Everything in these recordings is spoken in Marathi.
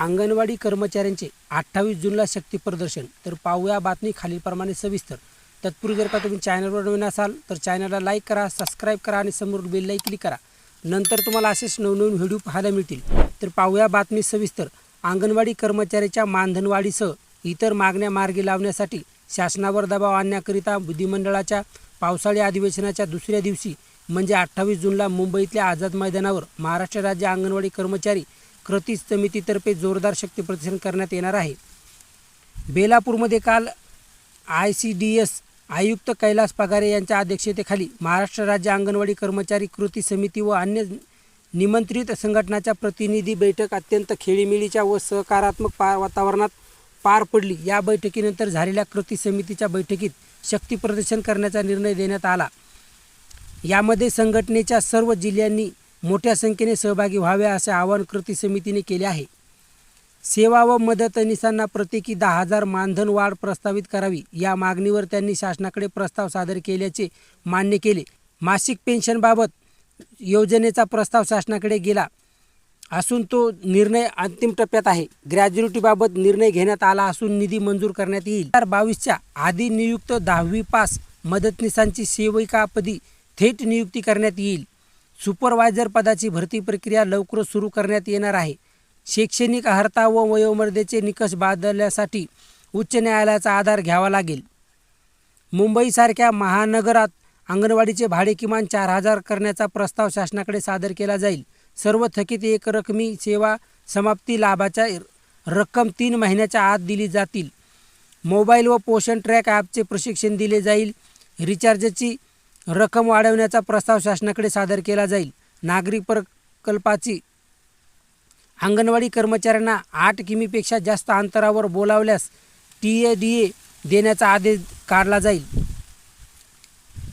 अंगणवाडी कर्मचाऱ्यांचे अठ्ठावीस जूनला शक्ती प्रदर्शन. तर पाहूया बातमी खालीलप्रमाणे सविस्तर. तत्पूर्वी जर का तुम्ही चॅनलवर नवीन असाल तर चॅनलला लाईक करा सबस्क्राईब करा आणि समोर बेललाही क्लिक करा. नंतर तुम्हाला असेच नवनवीन व्हिडिओ पाहायला मिळतील. तर पाहूया बातमी सविस्तर. अंगणवाडी कर्मचाऱ्याच्या मानधनवाढीसह इतर मागण्या मार्गी लावण्यासाठी शासनावर दबाव आणण्याकरिता विधिमंडळाच्या पावसाळी अधिवेशनाच्या दुसऱ्या दिवशी म्हणजे अठ्ठावीस जूनला मुंबईतल्या आझाद मैदानावर महाराष्ट्र राज्य अंगणवाडी कर्मचारी कृती समितीतर्फे जोरदार शक्ती प्रदर्शन करण्यात येणार आहे. बेलापूरमध्ये काल आय सी डी एस आयुक्त कैलास पगारे यांच्या अध्यक्षतेखाली महाराष्ट्र राज्य अंगणवाडी कर्मचारी कृती समिती व अन्य निमंत्रित संघटनाच्या प्रतिनिधी बैठक अत्यंत खेळीमेळीच्या व सकारात्मक पा वातावरणात पार पडली. या बैठकीनंतर झालेल्या कृती समितीच्या बैठकीत शक्ती प्रदर्शन करण्याचा निर्णय देण्यात आला. यामध्ये संघटनेच्या सर्व जिल्ह्यांनी मोठ्या संख्येने सहभागी व्हावे असे आवाहन कृती समितीने केले आहे. सेवा व मदतनीसांना प्रत्येकी दहा हजार मानधन वाढ प्रस्तावित करावी. या मागणीवर त्यांनी शासनाकडे प्रस्ताव सादर केल्याचे मान्य केले. मासिक पेन्शनबाबत योजनेचा प्रस्ताव शासनाकडे गेला असून तो निर्णय अंतिम टप्प्यात आहे. ग्रॅज्युएटीबाबत निर्णय घेण्यात आला असून निधी मंजूर करण्यात येईल. दोन हजार बावीसच्या आधी नियुक्त दहावी पास मदतनीसांची सेविकापदी थेट नियुक्ती करण्यात येईल. सुपरवायझर पदाची भरती प्रक्रिया लवकरच सुरू करण्यात येणार आहे. शैक्षणिक अर्हता व वयोमर्यादेचे निकष बदलण्यासाठी उच्च न्यायालयाचा आधार घ्यावा लागेल. मुंबईसारख्या महानगरात अंगणवाडीचे भाडे किमान चार हजार करण्याचा प्रस्ताव शासनाकडे सादर केला जाईल. सर्व थकीत एक रकमी सेवा समाप्ती लाभाच्या रक्कम तीन महिन्याच्या आत दिली जातील. मोबाईल व पोषण ट्रॅक ॲपचे प्रशिक्षण दिले जाईल. रिचार्जची रक्कम वाढवण्याचा प्रस्ताव शासनाकडे सादर केला जाईल. नागरिक प्रकल्पाची अंगणवाडी कर्मचाऱ्यांना आठ किमीपेक्षा जास्त अंतरावर बोलावल्यास टी ए डी ए देण्याचा आदेश काढला जाईल.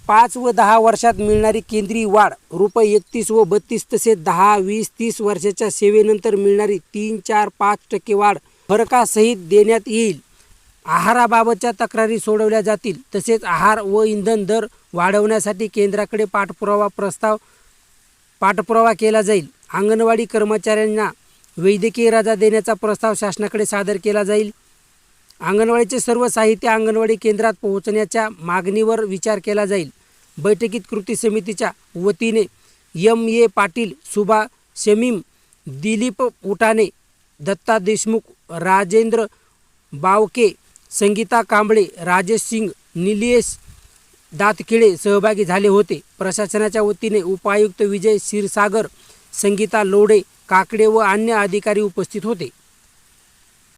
पाच व दहा वर्षात मिळणारी केंद्रीय वाढ रुपये एकतीस व बत्तीस तसेच दहा वीस तीस वर्षाच्या सेवेनंतर मिळणारी तीन चार पाच टक्के वाढ फरकासहित देण्यात येईल. आहाराबाबतच्या तक्रारी सोडवल्या जातील. तसेच आहार व इंधन दर वाढवण्यासाठी केंद्राकडे पाठपुरावा प्रस्ताव पाठपुरावा केला जाईल. अंगणवाडी कर्मचाऱ्यांना वैद्यकीय रजा देण्याचा प्रस्ताव शासनाकडे सादर केला जाईल. अंगणवाडीचे सर्व साहित्य अंगणवाडी केंद्रात पोहोचण्याच्या मागणीवर विचार केला जाईल. बैठकीत कृती समितीच्या वतीने यम ए पाटील सुभा शमीम दिलीप उटाने दत्ता देशमुख राजेंद्र बावके संगीता कांबळे राजेश सिंग निलेश दातखिळे सहभागी झाले होते. प्रशासनाच्या वतीने उपायुक्त विजय क्षीरसागर संगीता लोडे काकडे व अन्य अधिकारी उपस्थित होते.